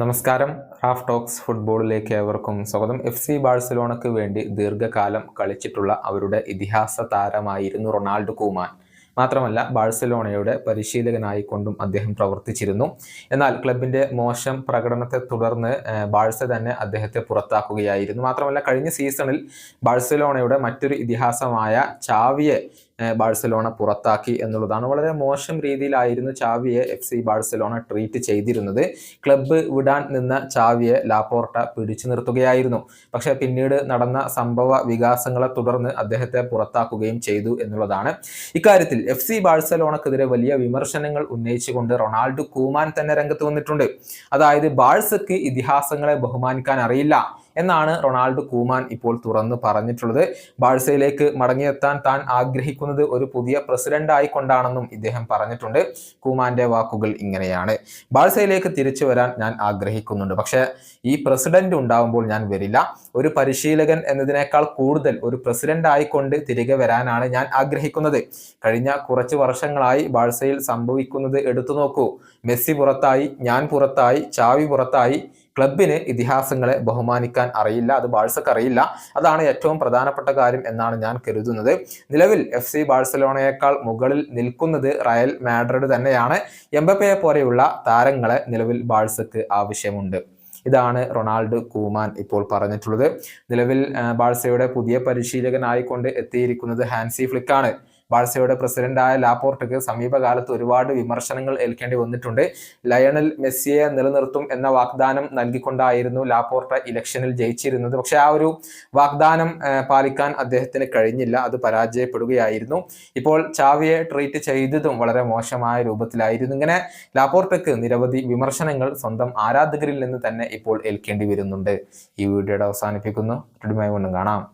നമസ്കാരം. Raf talks ഫുട്ബോളിലേക്ക് ഏവർക്കും സ്വാഗതം. എഫ് സി ബാഴ്സലോണയ്ക്ക് വേണ്ടി ദീർഘകാലം കളിച്ചിട്ടുള്ള അവരുടെ ഇതിഹാസ താരമായിരുന്നു റൊണാൾഡ് കുമാൻ. മാത്രമല്ല ബാഴ്സലോണയുടെ പരിശീലകനായിക്കൊണ്ടും അദ്ദേഹം പ്രവർത്തിച്ചിരുന്നു. എന്നാൽ ക്ലബിന്റെ മോശം പ്രകടനത്തെ തുടർന്ന് ബാഴ്സ തന്നെ അദ്ദേഹത്തെ പുറത്താക്കുകയായിരുന്നു. മാത്രമല്ല കഴിഞ്ഞ സീസണിൽ ബാഴ്സലോണയുടെ മറ്റൊരു ഇതിഹാസമായ ചാവിയെ ബാഴ്സലോണ പുറത്താക്കി എന്നുള്ളതാണ്. വളരെ മോശം രീതിയിലായിരുന്നു ചാവിയെ എഫ് സി ബാഴ്സലോണ ട്രീറ്റ് ചെയ്തിരുന്നത്. ക്ലബ്ബ് വിടാൻ നിന്ന ചാവിയെ ലാപ്പോർട്ട പിടിച്ചു നിർത്തുകയായിരുന്നു. പക്ഷെ പിന്നീട് നടന്ന സംഭവ വികാസങ്ങളെ തുടർന്ന് അദ്ദേഹത്തെ പുറത്താക്കുകയും ചെയ്തു എന്നുള്ളതാണ്. ഇക്കാര്യത്തിൽ എഫ് സി ബാഴ്സലോണക്കെതിരെ വലിയ വിമർശനങ്ങൾ ഉന്നയിച്ചുകൊണ്ട് റൊണാൾഡോ കൂമാൻ തന്നെ രംഗത്ത് വന്നിട്ടുണ്ട്. അതായത് ബാഴ്സക്ക് ഇതിഹാസങ്ങളെ ബഹുമാനിക്കാൻ അറിയില്ല. എന്നാണ് റൊണാൾഡ് കൂമാൻ ഇപ്പോൾ തുറന്ന് പറഞ്ഞിട്ടുള്ളത്. ബാഴ്സയിലേക്ക് മടങ്ങിയെത്താൻ താൻ ആഗ്രഹിക്കുന്നത് ഒരു പുതിയ പ്രസിഡന്റ് ആയിക്കൊണ്ടാണെന്നും ഇദ്ദേഹം പറഞ്ഞിട്ടുണ്ട്. കൂമാന്റെ വാക്കുകൾ ഇങ്ങനെയാണ്. ബാഴ്സയിലേക്ക് തിരിച്ചു വരാൻ ഞാൻ ആഗ്രഹിക്കുന്നുണ്ട്. പക്ഷേ ഈ പ്രസിഡന്റ് ഉണ്ടാവുമ്പോൾ ഞാൻ വരില്ല. ഒരു പരിശീലകൻ എന്നതിനേക്കാൾ കൂടുതൽ ഒരു പ്രസിഡന്റ് ആയിക്കൊണ്ട് തിരികെ വരാനാണ് ഞാൻ ആഗ്രഹിക്കുന്നത്. കഴിഞ്ഞ കുറച്ച് വർഷങ്ങളായി ബാഴ്സയിൽ സംഭവിക്കുന്നത് എടുത്തു നോക്കൂ. മെസ്സി പുറത്തായി ഞാൻ പുറത്തായി ചാവി പുറത്തായി ക്ലബിന് ഇതിഹാസങ്ങളെ ബഹുമാനിക്കാൻ അറിയില്ല അത് ബാഴ്സക്ക് അറിയില്ല. അതാണ് ഏറ്റവും പ്രധാനപ്പെട്ട കാര്യം എന്നാണ് ഞാൻ കരുതുന്നത്. നിലവിൽ എഫ് സി ബാഴ്സലോണയേക്കാൾ മുകളിൽ നിൽക്കുന്നത് റയൽ മാഡ്രിഡ് തന്നെയാണ്. എംബപ്പയെ പോലെയുള്ള താരങ്ങളെ നിലവിൽ ബാഴ്സക്ക് ആവശ്യമുണ്ട്. ഇതാണ് റൊണാൾഡ് കൂമാൻ ഇപ്പോൾ പറഞ്ഞിട്ടുള്ളത്. നിലവിൽ ബാഴ്സയുടെ പുതിയ പരിശീലകനായിക്കൊണ്ട് എത്തിയിരിക്കുന്നത് ഹാൻസി ഫ്ലിക്കാണ്. ബാഴ്സയുടെ പ്രസിഡന്റായ ലാപോർട്ടക്ക് സമീപകാലത്ത് ഒരുപാട് വിമർശനങ്ങൾ ഏൽക്കേണ്ടി വന്നിട്ടുണ്ട്. ലയണൽ മെസ്സിയെ നിലനിർത്തും എന്ന വാഗ്ദാനം നൽകിക്കൊണ്ടായിരുന്നു ലാപോർട്ട ഇലക്ഷനിൽ ജയിച്ചിരുന്നത്. പക്ഷെ ആ ഒരു വാഗ്ദാനം പാലിക്കാൻ അദ്ദേഹത്തിന് കഴിഞ്ഞില്ല. അത് പരാജയപ്പെടുകയായിരുന്നു. ഇപ്പോൾ ചാവിയെ ട്രീറ്റ് ചെയ്തതും വളരെ മോശമായ രൂപത്തിലായിരുന്നു. ഇങ്ങനെ ലാപോർട്ടക്ക് നിരവധി വിമർശനങ്ങൾ സ്വന്തം ആരാധകരിൽ നിന്ന് തന്നെ ഇപ്പോൾ ഏൽക്കേണ്ടി വരുന്നുണ്ട്. ഈ വീഡിയോയുടെ അവസാനിപ്പിക്കുന്നു. കാണാം.